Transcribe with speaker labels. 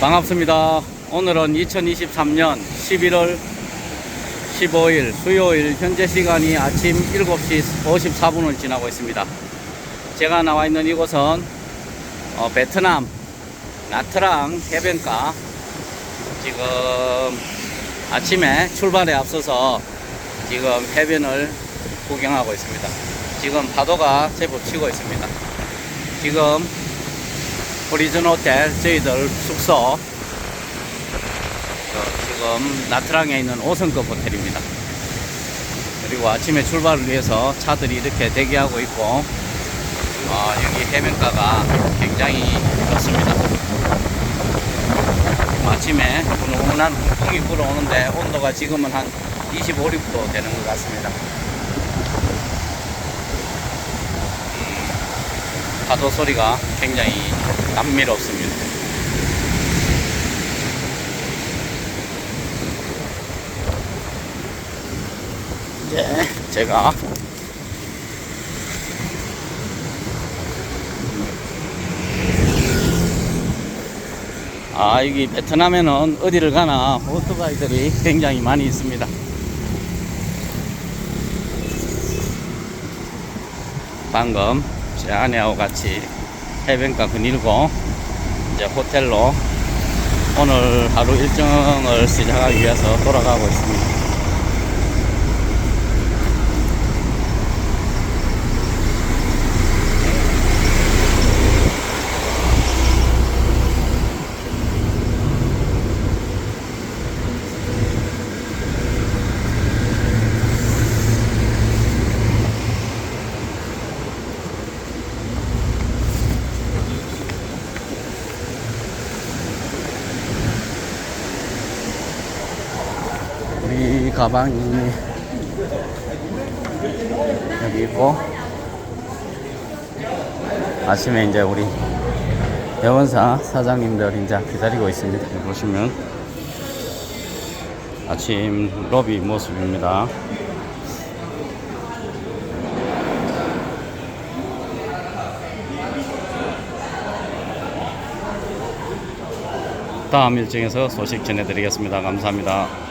Speaker 1: 반갑습니다. 오늘은 2023년 11월 15일 수요일 현재 시간이 아침 7시 54분을 지나고 있습니다. 제가 나와 있는 이곳은 어, 베트남 나트랑 해변가 지금 아침에 출발에 앞서서 지금 해변을 구경하고 있습니다. 지금 파도가 제법 치고 있습니다. 지금 프리즌 호텔 저희들 숙소 어, 지금 나트랑에 있는 5성급 호텔입니다. 그리고 아침에 출발을 위해서 차들이 이렇게 대기하고 있고 어, 여기 해변가가 굉장히 좋습니다. 아침에 훈훈한 풍이 불어오는데 온도가 지금은 한 25, 6도 되는 것 같습니다. 파도 소리가 굉장히 감미롭습니다. 이제 제가 아 여기 베트남에는 어디를 가나 오토바이들이 굉장히 많이 있습니다. 방금 제 아내하고 같이 해변가 거닐고 이제 호텔로 오늘 하루 일정을 시작하기 위해서 돌아가고 있습니다. 우리 가방이 여기 있고 아침에 이제 우리 대원사 사장님들 이제 기다리고 있습니다. 여기 보시면 아침 로비 모습입니다. 다음 일정에서 소식 전해드리겠습니다. 감사합니다.